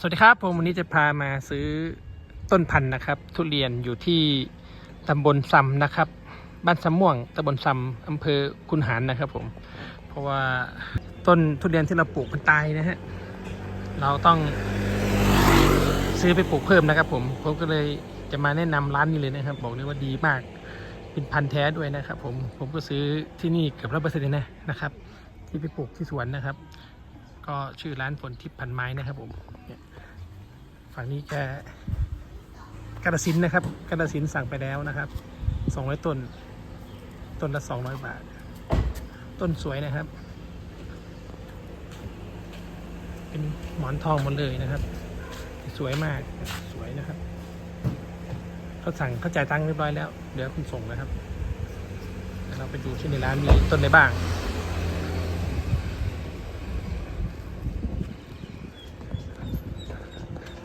สวัสดีครับผมวันนี้จะพามาซื้อต้นพันธุ์นะครับ ทุเรียนอยู่ที่ตำบลซำนะครับ บ้านซำม่วงตำบลซำอำเภอคุนหารนะครับผม เพราะว่าต้นทุเรียนที่เราปลูกมันตายนะฮะเราต้องซื้อไปปลูกเพิ่มนะครับ ผมผมก็เลยจะมาแนะนำร้านนี้เลยนะครับ บอกเลยว่าดีมาก เป็นพันธุ์แท้ด้วยนะครับ ผมผมก็ซื้อที่นี่เกือบร้อยเปอร์เซ็นต์นะนะครับ ที่ไปปลูกที่สวนนะครับ ก็ชื่อร้านฝนทิพย์พันไม้นะครับผมฝั่งนี้แกกระสินนะครับกระสินสั่งไปแล้วนะครับสองร้อยต้น ต้นละสองร้อยบาท ต้นสวยนะครับ เป็นหมอนทองหมดเลยนะครับ สวยมากสวยนะครับเขาสั่งเขาจ่ายตังค์เรียบร้อยแล้ว เดี๋ยวคุณส่งนะครับเดี๋ยวเราไปดูที่ในร้านมีต้นไหนบ้าง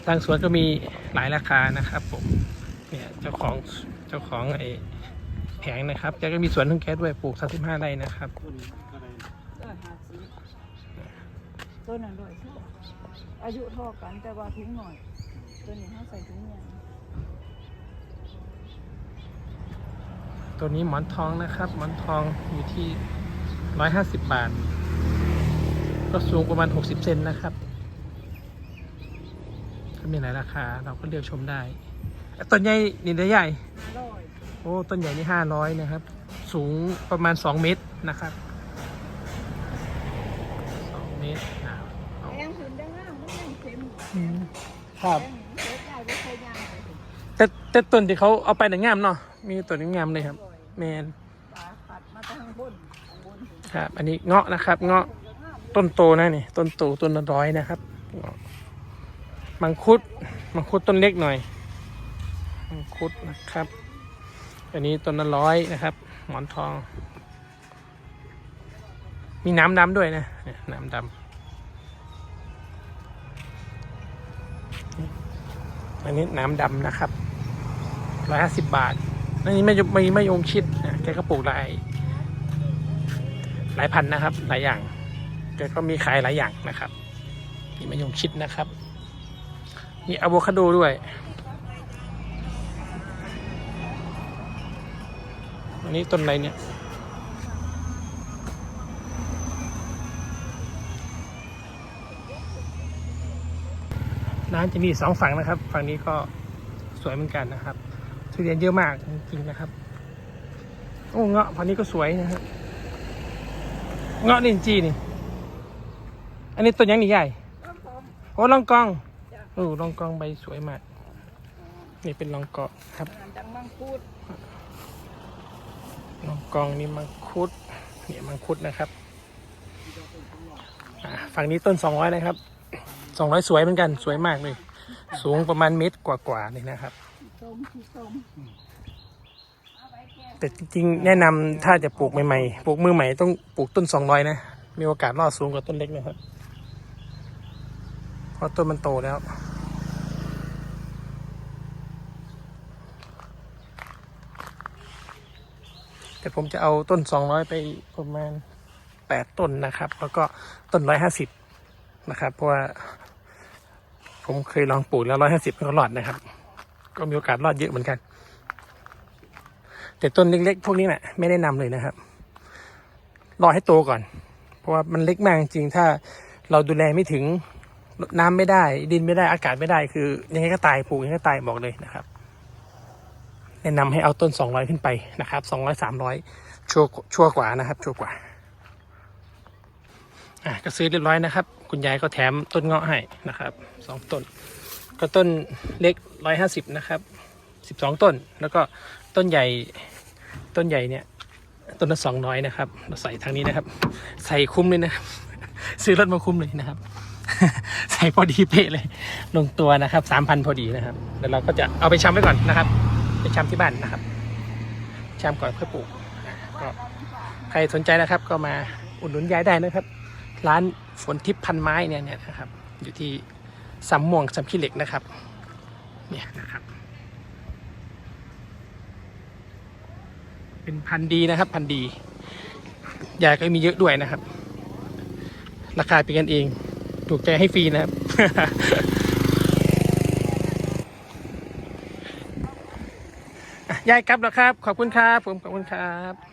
ทางสวนก็มีหลายราคานะครับผมเนี่ยเจ้าของเจ้าของไอ้แผงนะครับแกก็มีสวนของแกด้วยปลูก35ไร่นะครับเออหาซื้อตัวนั้นด้วยใช่อายุเท่ากันแต่ว่าถุงหน่อยตัวนี้เขาใส่ถุงใหญ่ตัวนี้หมอนทองนะครับ หมอนทองอยู่ที่ 150 บาท ก็สูงประมาณ 60 เซนนะครับ ก็มีหลายราคา เราก็เลือกชมได้อะต้นใหญ่นี่ได้ใหญ่ร้อยโอ้ต้นใหญ่นี่ห้าร้อยนะครับ สูงประมาณสองเมตรนะครับสองเมตรอ่าเอาแองถึงได้ง่ามมันยังเค็มอืมครับแองเสียใจไม่เคยย่างไปถึงแต่แต่ต้นที่เขาเอาไปหนังงามเนาะมีต้นหนังงามเลยครับร้อยแมนปลาขัดมาทางบนทางบนถึงครับ อันนี้เงาะนะครับ เงาะจะง่ามต้นโตนะนี่ ต้นโตต้นละร้อยนะครับเงาะ มังคุดมังคุดต้นเล็กหน่อยมังคุดนะครับ อันนี้ต้นละร้อยนะครับ หมอนทอง มีน้ำดำด้วยนะน้ำดำอันนี้น้ำดำนะครับร้อยห้าสิบบาทอันนี้ไม่ไม่ไม่ยงชิดนะแกก็ปลูกหลายหลายพันนะครับ หลายอย่างแกก็มีขายหลายอย่างนะครับมีมะยงชิดนะครับ มีอะโวคาโดด้วยอันนี้ต้นอะไรเนี่ยร้านจะมีสองฝั่งนะครับ ฝั่งนี้ก็สวยเหมือนกันนะครับทุเรียนเยอะมากจริงๆนะครับ โอ้เงาะฝั่งนี้ก็สวยนะครับเงาะลินจีนี่ อันนี้ต้นยังนี่ใหญ่ต้นหอมโอ้ลองกอง โอ้ลองกองใบสวยมาก นี่เป็นลองกองครับอันดังมังคุดลองกองนี่มังคุดเนี่ยมังคุดนะครับอ่าฝั่งนี้ต้นสองร้อยนะครับสองร้อยสวยเหมือนกันสวยมากเลย สูงประมาณเมตรกว่าๆเลยนะครับส้มที่ส้มแต่จริงๆแนะนำถ้าจะปลูกใหม่ๆปลูกมือใหม่ต้องปลูกต้นสองร้อยนะ มีโอกาสรอดสูงกว่าต้นเล็กนะครับเพ ราะต้นมันโตแล้ว แต่ผมจะเอาต้นสองร้อยไปประมาณแปดต้นนะครับ แล้วก็ต้นร้อยห้าสิบนะครับ เพราะว่า ผมเคยลองปลูกแล้วร้อยห้าสิบมันก็รอดนะครับ ก็มีโอกาสรอดเยอะเหมือนกัน แต่ต้นเล็กๆ พวกนี้นะ่ะไม่แนะนำเลยนะครับ รอให้โตก่อน เพราะว่ามันเล็กมากจริงถ้าเราดูแลไม่ถึง น้ำไม่ได้ ดินไม่ได้อากาศไม่ได้คือ ยังไงก็ตายปลูกยังไงก็ตายบอกเลยนะครับ แนะนำให้เอาต้น200ขึ้นไปนะครับ200 300ชัวร์ชัวร์กว่านะครับ ชัวกว่าอะก็ซื้อเรียบร้อยนะครับ คุณยายก็แถมต้นเงาะให้นะครับสองต้น ก็ต้นเล็ก150นะครับ12ต้น แล้วก็ต้นใหญ่ต้นใหญ่เนี่ยต้นละ200นะครับ เราใส่ทางนี้นะครับ ใส่คุ้มเลยนะครับ ซื้อรถมาคุ้มเลยนะครับ ใส่พอดีเป๊ะเลย ลงตัวนะครับ3,000พอดีนะครับแล้วเราก็จะเอาไปชำไว้ก่อนนะครับ ไปชำที่บ้านนะครับชำก่อนค่อปลูกก็ใครสนใจนะครับ ก็มาอุดหนุนยายได้นะครับ ร้านฝนทิพย์พันไม้เนี่ยเนี่ยนะครับ อยู่ที่สำม่วงสำขี้เหล็กนะครับเนี่ยนะครับ เป็นพันดีนะครับ พันดียาก็มีเยอะด้วยนะครับ ราคาเป็นกันเอง ถูกใจให้ฟรีนะครับ ยายครับแล้วครับ ขอบคุณครับผมขอบคุณครับ